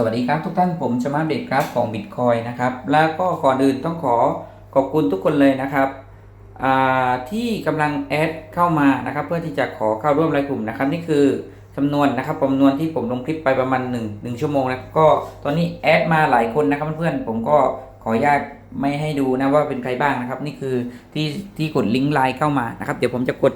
สวัสดีครับทุกท่านผมจะมาอัปเดตกราฟของ Bitcoin นะครับ แล้วก็ก่อนอื่นต้องขอขอบคุณทุกคนเลยนะครับที่กำลังแอดเข้ามานะครับ เพื่อที่จะขอเข้าร่วมรายกลุ่มนะครับ นี่คือจำนวนนะครับจำนวนที่ผมลงคลิปไปประมาณ1 1ชั่วโมงนะก็ตอนนี้แอดมาหลายคนนะครับเพื่อนๆผมก็ขออนุญาตไม่ให้ดูนะว่าเป็นใครบ้างนะครับ นี่คือที่ที่กดลิงก์ไลน์เข้ามานะครับ เดี๋ยวผมจะกด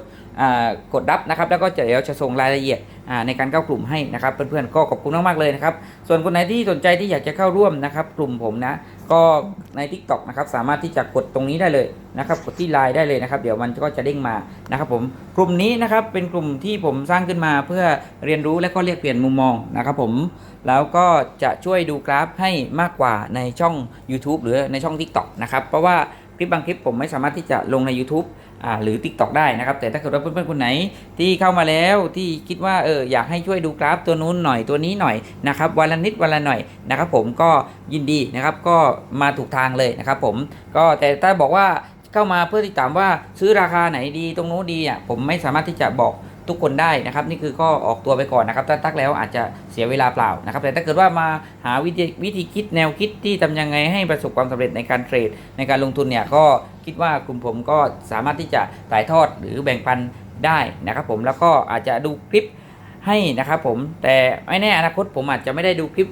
กดรับนะครับแล้วก็จะเดี๋ยวจะส่งรายละเอียดในการเข้ากลุ่มให้นะครับเพื่อนๆก็ขอบคุณมากๆเลยนะครับส่วนคนไหนที่สนใจที่อยากจะเข้าร่วมนะครับกลุ่มผมนะก็ใน Tik t o อกนะครับสามารถที่จะกดตรงนี้ได้เลยนะครับกดที่ไลน์ได้เลยนะครับ เดี๋ยวมันก็จะเด้งมานะครับผมกลุ่มนี้นะครับเป็นกลุ่มที่ผมสร้างขึ้นมาเพื่อเรียนรู้และก็เรียกเปลี่ยนมุมมองนะครับผมแล้วก็จะช่วยดูกราฟให้มากกว่าในช่อง YouTube หรือในช่อง Tik t o อกนะครับเพราะว่า ลิปบางคลิปผมไม่สามารถที่จะลงใน YouTube อ่าหรือ Tik t o อกได้นะครับ แต่ถ้าเกิดว่าเพื่อนๆคนไหนที่เข้ามาแล้วที่คิดว่าเอออยากให้ช่วยดูกราฟตัวนู้นหน่อยตัวนี้หน่อยนะครับวันละนิดวันละหน่อยนะครับผมก็ยินดีนะครับก็มาถูกทางเลยนะครับผมก็แต่ถ้าบอกว่าเข้ามาเพื่อที่ถามว่าซื้อราคาไหนดีตรงนู้นดีอะผมไม่สามารถที่จะบอก ทุกคนได้นะครับ นี่คือก็ออกตัวไปก่อนนะครับถ้าทักแล้วอาจจะเสียเวลาเปล่านะครับ แต่ถ้าเกิดว่ามาหาวิธีวิธีคิดแนวคิดที่ทำยังไงให้ประสบความสำเร็จในการเทรด ในการลงทุนเนี่ยก็คิดว่ากลุ่มผมก็สามารถที่จะถ่ายทอดหรือแบ่งปันได้นะครับ ผมแล้วก็อาจจะดูคลิปให้นะครับผมแต่ไม่แน่อนาคตผมอาจจะไม่ได้ดูคลิป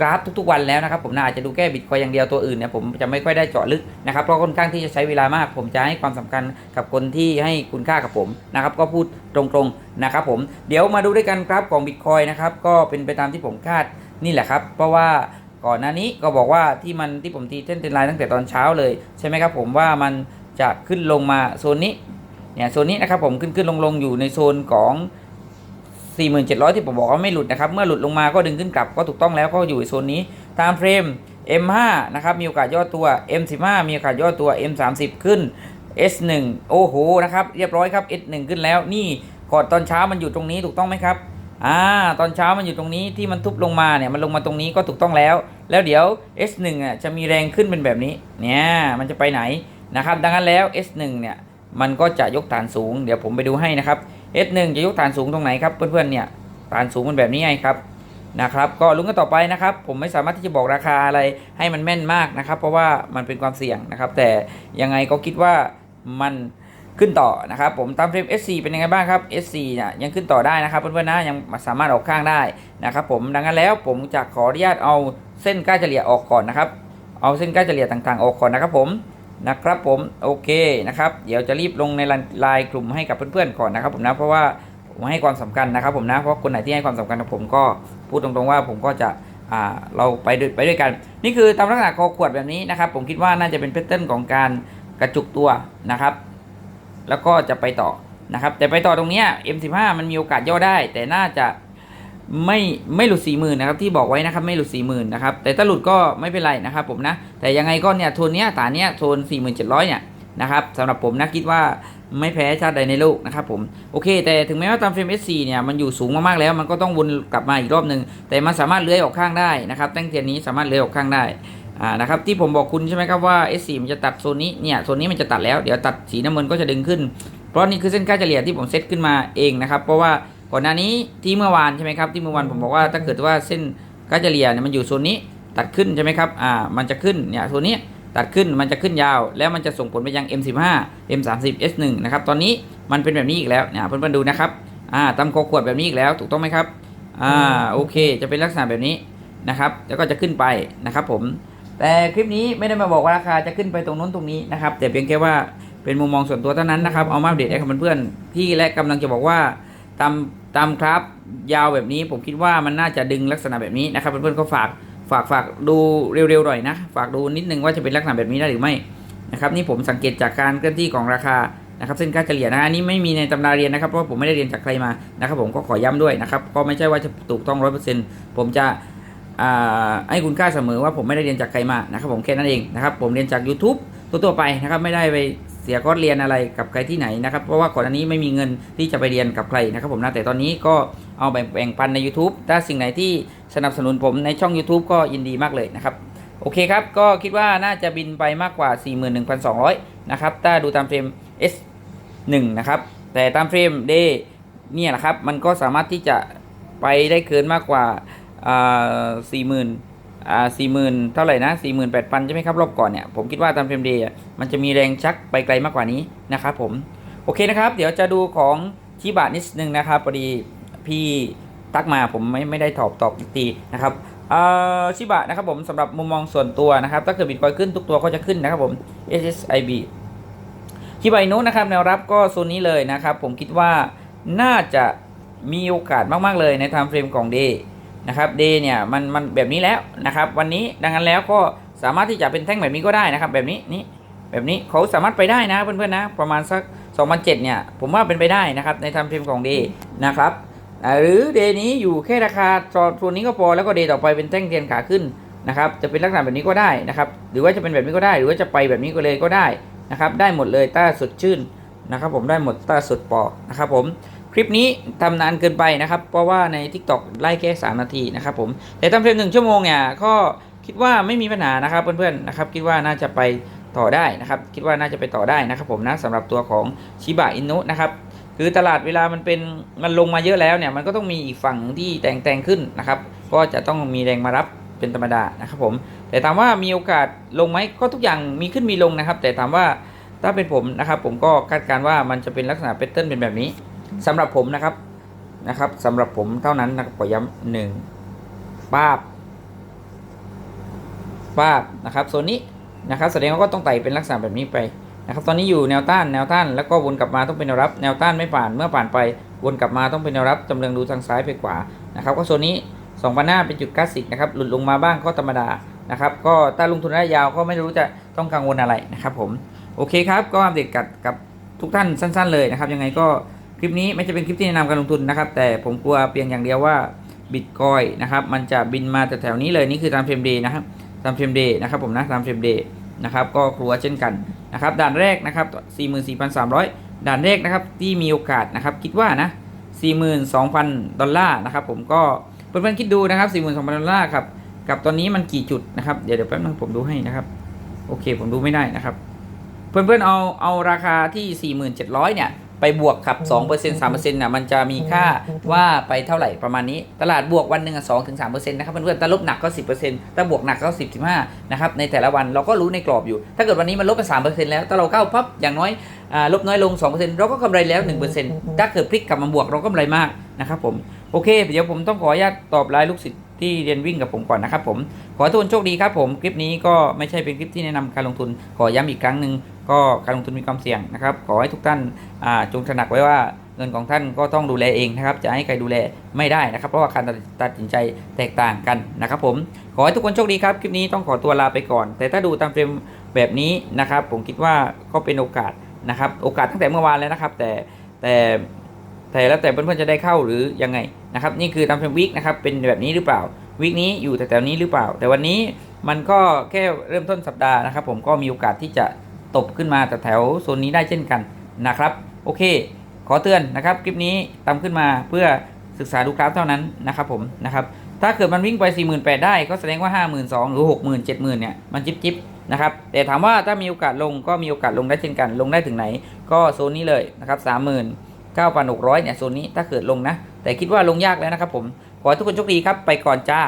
กราฟทุกๆวันแล้วนะครับผมน่าอาจจะดูแค่บิตคอยอย่างเดียวตัวอื่นเนี่ยผมจะไม่ค่อยได้เจาะลึกนะครับเพราะค่อนข้างที่จะใช้เวลามาก ผมจะให้ความสำคัญกับคนที่ให้คุณค่ากับผมนะครับก็พูดตรงๆนะครับผมเดี๋ยวมาดูด้วยกันกราฟของบิตคอยนะครับก็เป็นไปตามที่ผมคาดนี่แหละครับเพราะว่าก่อนหน้านี้ก็บอกว่าที่มันที่ผมตีเส้นเทรนไลน์ตั้งแต่ตอนเช้าเลยใช่ไหมครับผมว่ามันจะขึ้นลงมาโซนนี้เนี่ยโซนนี้นะครับผมขึ้นขึ้นลงลงอยู่ในโซนของ 4700 ที่ผมบอกว่าไม่หลุดนะครับ เมื่อหลุดลงมาก็ดึงขึ้นกลับก็ถูกต้องแล้วก็อยู่ในโซนนี้ ตามเฟรม M5 นะครับมีโอกาสย่อตัว M15 มีโอกาสย่อตัว M30 ขึ้น S1 โอ้โหนะครับเรียบร้อยครับ S1 ขึ้นแล้วนี่กอนตอนเช้ามันอยู่ตรงนี้ถูกต้องไหมครับอ่าตอนเช้ามันอยู่ตรงนี้ที่มันทุบลงมาเนี่ยมันลงมาตรงนี้ก็ถูกต้องแล้ว แล้วเดี๋ยว S1 อะจะมีแรงขึ้นเป็นแบบนี้เนี่ยมันจะไปไหนนะครับดังนั้นแล้ว S1 เนี่ยมันก็จะยกฐานสูง เดี๋ยวผมไปดูให้นะครับ S1 จะยกฐานสูงตรงไหนครับเพื่อนๆเนี่ยฐานสูงมันแบบนี้ไงครับนะครับก็ลุ้นกันต่อไปนะครับผมไม่สามารถที่จะบอกราคาอะไรให้มันแม่นมากนะครับ เพราะว่ามันเป็นความเสี่ยงนะครับ แต่ยังไงก็คิดว่ามันขึ้นต่อนะครับผมตามเฟรม S4 เป็นยังไงบ้างครับ S4 เนี่ยยังขึ้นต่อได้นะครับเพื่อนๆนะยังสามารถออกข้างได้นะครับผมดังนั้นแล้วผมจะขออนุญาตเอาเส้นค่าเฉลี่ยออกก่อนนะครับเอาเส้นค่าเฉลี่ยต่างๆ ออกก่อนนะครับผม นะครับผมโอเคนะครับ เดี๋ยวจะรีบลงในไลน์กลุ่มให้กับเพื่อนๆก่อนนะครับผมนะเพราะว่าผมให้ความสำคัญนะครับผมนะเพราะคนไหนที่ให้ความสำคัญกับผมก็พูดตรงๆว่าผมก็จะเราไปไปด้วยกัน นี่คือตามลักษณะคอขวดแบบนี้นะครับ ผมคิดว่าน่าจะเป็นแพทเทิร์นของการกระจุกตัวนะครับ แล้วก็จะไปต่อนะครับ แต่ไปต่อตรงเนี้ย M15 มันมีโอกาสย่อได้ แต่น่าจะ ไม่ไม่หลุดสี่หมื่นนะครับที่บอกไว้นะครับไม่หลุดสี่หมื่นนะครับแต่ถ้าหลุดก็ไม่เป็นไรนะครับผมนะแต่ยังไงก็เนี่ยโทนเนี้ยฐานเนี้ยโทนสี่หมื่นเจ็ดร้อยเนี่ยนะครับสำหรับผมนะคิดว่าไม่แพ้ชาติใดในโลกนะครับผมโอเค แต่ถึงแม้ว่าตามเฟรม S4 เนี่ยมันอยู่สูงมากๆแล้ว มันก็ต้องวนกลับมาอีกรอบหนึ่งแต่มันสามารถเลื้อยออกข้างได้นะครับตั้งแต่นี้สามารถเลื้อยออกข้างได้อ่านะครับที่ผมบอกคุณใช่ไหมครับว่า S4 มันจะตัดโซนนี้เนี่ยโซนนี้มันจะตัดแล้วเดี๋ยวตัดสีน้ำเงินก็จะดึงขึ้น เพราะนี่คือเส้นค่าเฉลี่ยที่ผมเซตขึ้นมาเองนะครับเพราะว่า ก่อนหน้านี้ที่เมื่อวานใช่ไหมครับที่เมื่อวานผมบอกว่าถ้าเกิดว่าเส้นค่าเฉลี่ยเนี่ยมันอยู่โซนนี้ตัดขึ้นใช่ไหมครับอ่ามันจะขึ้นเนี่ยโซนนี้ตัดขึ้นมันจะขึ้นยาว แล้วมันจะส่งผลไปยัง M15 M30 S1 นะครับตอนนี้มันเป็นแบบนี้อีกแล้วเนี่ยเพื่อนๆดูนะครับอ่าตำโคขวดแบบนี้อีกแล้วถูกต้องไหมครับอ่าโอเค จะเป็นลักษณะแบบนี้นะครับแล้วก็จะขึ้นไปนะครับผมแต่คลิปนี้ไม่ได้มาบอกว่าราคาจะขึ้นไปตรงนู้นตรงนี้นะครับแต่เพียงแค่ว่าเป็นมุมมองส่วนตัวเท่านั้นนะครับเอามาอัปเดตให้กับเพื่อนๆที่และกำลังจะบอกว่า ตามตามครับ ยาวแบบนี้ผมคิดว่ามันน่าจะดึงลักษณะแบบนี้นะครับ เพื่อนๆก็ฝากฝากฝากดูเร็วๆหน่อยนะ ฝากดูนิดนึงว่าจะเป็นลักษณะแบบนี้ได้หรือไม่นะครับนี่ผมสังเกตจากการเคลื่อนที่ของราคานะครับเส้นค่าเฉลี่ยนะอันนี้ไม่มีในตำราเรียนนะครับเพราะผมไม่ได้เรียนจากใครมานะครับ ผมก็ขอย้ำด้วยนะครับก็ไม่ใช่ว่าจะถูกต้องร้อยเปอร์เซ็นต์ผมจะให้คุณค่าเสมอว่าผมไม่ได้เรียนจากใครมานะครับ ผมแค่นั้นเองนะครับผมเรียนจาก YouTube ตัวๆไปนะครับไม่ได้ไป เสียคอร์สเรียนอะไรกับใครที่ไหนนะครับเพราะว่าก่อนอันนี้ไม่มีเงินที่จะไปเรียนกับใครนะครับผมนะแต่ตอนนี้ก็เอาแบ่งแบ่งปันใน YouTube ถ้าสิ่งไหนที่สนับสนุนผมในช่อง YouTube ก็ยินดีมากเลยนะครับโอเคครับ ก็คิดว่าน่าจะบินไปมากกว่า 41,200 นะครับ ถ้าดูตามเฟรม S1 นะครับ แต่ตามเฟรม D เนี่ยแหละครับ มันก็สามารถที่จะไปได้เกินมากกว่าอ่าสี่หมื่น อ่าสี่หมื่นเท่าไหร่นะสี่หมื่นแปดพันใช่ไหมครับรอบก่อนเนี่ยผมคิดว่าตามเฟรมเดย์มันจะมีแรงชักไปไกลมากกว่านี้นะครับผมโอเคนะครับ เดี๋ยวจะดูของชิบะนิดนึงนะครับพอดีพี่ตักมาผมไม่ไม่ได้ตอบตอบอีกทีนะครับเอ่อชิบะนะครับผมสำหรับมุมมองส่วนตัวนะครับ ถ้าเกิดบิตคอยขึ้นทุกตัวก็จะขึ้นนะครับผม SSIB ชิบะอินุนะครับแนวรับก็โซนนี้เลยนะครับ ผมคิดว่าน่าจะมีโอกาสมาก ๆ เลยในไทม์เฟรมของ Day นะครับ Day เนี่ยมันมันแบบนี้แล้วนะครับ วันนี้ดังนั้นแล้วก็สามารถที่จะเป็นแท่งแบบนี้ก็ได้นะครับ แบบนี้นี่แบบนี้เขาสามารถไปได้นะเพื่อนๆนะ ประมาณสัก2007เนี่ย ผมว่าเป็นไปได้นะครับ ในทม์เฟรมของ Day นะครับหรือ Day นี้อยู่แค่ราคาโซนนี้ก็พอแล้วก็ Day ต่อไปเป็นแท่งเทียนขาขึ้นนะครับ จะเป็นลักษณะแบบนี้ก็ได้นะครับ หรือว่าจะเป็นแบบนี้ก็ได้ หรือว่าจะไปแบบนี้ก็เลยก็ได้นะครับ ได้หมดเลยต้าสดชื่นนะครับ ผมได้หมดต้าสดปอนะครับผม คลิปนี้ทำนานเกินไปนะครับ เพราะว่าใน TikTok ไล่แค่ 3 นาทีนะครับผม แต่ทำเฟรมหนึ่งชั่วโมงเนี่ยก็คิดว่าไม่มีปัญหานะครับเพื่อนๆนะครับ คิดว่าน่าจะไปต่อได้นะครับ คิดว่าน่าจะไปต่อได้นะครับผมนะสำหรับตัวของชิบะอินุนะครับคือตลาดเวลามันเป็นมันลงมาเยอะแล้วเนี่ยมันก็ต้องมีอีกฝั่งที่แตงแตงขึ้นนะครับ ก็จะต้องมีแรงมารับเป็นธรรมดานะครับผม แต่ถามว่ามีโอกาสลงไหมก็ทุกอย่างมีขึ้นมีลงนะครับ แต่ถามว่าถ้าเป็นผมนะครับ ผมก็คาดการณ์ว่ามันจะเป็นลักษณะแพทเทิร์นเป็นแบบนี้ สำหรับผมนะครับนะครับสำหรับผมเท่านั้นนะครับขอย้ำหนึ่งป้าบป้าบนะครับโซนนี้นะครับแสดงว่าก็ต้องไต่เป็นลักษณะแบบนี้ไปนะครับตอนนี้อยู่แนวต้านแนวต้านแล้วก็วนกลับมาต้องเป็นแนวรับ แนวต้านไม่ผ่านเมื่อผ่านไป วนกลับมาต้องเป็นแนวรับจำเรืองดูทางซ้ายไปขวานะครับก็โซนนี้2องพันห้าเป็นจุดคลาสสิกนะครับหลุดลงมาบ้างก็ธรรมดานะครับก็ถ้าลงทุนระยะยาวก็ไม่รู้จะต้องกังวลอะไรนะครับผมโอเคครับก็อัปเดตกับกับทุกท่านสั้น ๆ เลยนะครับยังไงก็ คลิปนี้ไม่จะเป็นคลิปที่แนะนำการลงทุนนะครับ แต่ผมกลัวเพียงอย่างเดียวว่าบิตคอยนะครับมันจะบินมาแต่แถวนี้เลยนี่คือตามเฟรมเดย์นะครับตามเฟรมเดย์นะครับผมนะตามเฟรมเดย์นะครับก็กลัวเช่นกันนะครับด่านแรกนะครับ 44,300 ด่านแรกนะครับที่มีโอกาสนะครับคิดว่านะ 42,000 ดอลลาร์นะครับผมก็เพื่อนๆคิดดูนะครับ 42,000 ดอลลาร์ครับกับตอนนี้มันกี่จุดนะครับเดี๋ยวเดี๋ยวแป๊บนึงผมดูให้นะครับโอเคผมดูไม่ได้นะครับ เพื่อนๆเอาเอาราคาที่ 4700เนี่ย ไปบวกขับ 2% 3%น่ะมันจะมีค่าว่าไปเท่าไหร่ประมาณนี้ ตลาดบวกวันหนึ่ง2ถึง3%นะครับเพื่อนๆถ้าลบหนักก็10%ถ้าบวกหนักก็10 15นะครับในแต่ละวันเราก็รู้ในกรอบอยู่ ถ้าเกิดวันนี้มันลบไป3%แล้วถ้าเราเข้าพับอย่างน้อยอ่าลบน้อยลง 2%เราก็กำไรแล้ว 1%ถ้าเกิดพลิกกลับมาบวกเราก็กำไรมากนะครับผมโอเค เดี๋ยวผมต้องขออนุญาตตอบรายลูกศิษย์ที่เรียนวิ่งกับผมก่อนนะครับผม ขอให้ทุกคนโชคดีครับผม คลิปนี้ก็ไม่ใช่เป็นคลิปที่แนะนำการลงทุน ขอย้ำอีกครั้งหนึ่ง ก็การลงทุนมีความเสี่ยงนะครับขอให้ทุกท่านจงตระหนักไว้ว่าเงินของท่านก็ต้องดูแลเองนะครับ จะให้ใครดูแลไม่ได้นะครับ เพราะว่าการตัดสินใจแตกต่างกันนะครับ ผม ขอให้ทุกคนโชคดีครับ คลิปนี้ต้องขอตัวลาไปก่อน แต่ถ้าดูตามเฟรมแบบนี้นะครับ ผมคิดว่าก็เป็นโอกาสนะครับ โอกาสตั้งแต่เมื่อวานแล้วนะครับ แต่แต่แต่แล้วแต่เพื่อนๆจะได้เข้าหรือยังไงนะครับ นี่คือตามเฟรมวิกนะครับ เป็นแบบนี้หรือเปล่าวีคนี้อยู่แต่แถวนี้หรือเปล่า แต่วันนี้มันก็แค่เริ่มต้นสัปดาห์นะครับ ผมก็มีโอกาสที่จะ ตบขึ้นมาแต่แถวโซนนี้ได้เช่นกันนะครับ โอเค ขอเตือนนะครับ คลิปนี้ตาขึ้นมาเพื่อศึกษาดูกราฟเท่านั้นนะครับผมนะครับถ้าเกิดมันวิ่งไป 4 8 0 0 0 ได้ก็แสดงว่า 5 2 0 0 0 หรือ 6 0 0 0 0 7 0,000 เนี่ย มันจิบจิบนะครับ แต่ถามว่าถ้ามีโอกาสลงก็มีโอกาสลงได้เช่นกัน ลงได้ถึงไหน ก็โซนนี้เลยนะครับ 39,600 เนี่ย โซนนี้ถ้าเกิดลงนะ แต่คิดว่าลงยากแล้วนะครับผม ขอให้ทุกคนโชคดีครับ ไปก่อนจ้า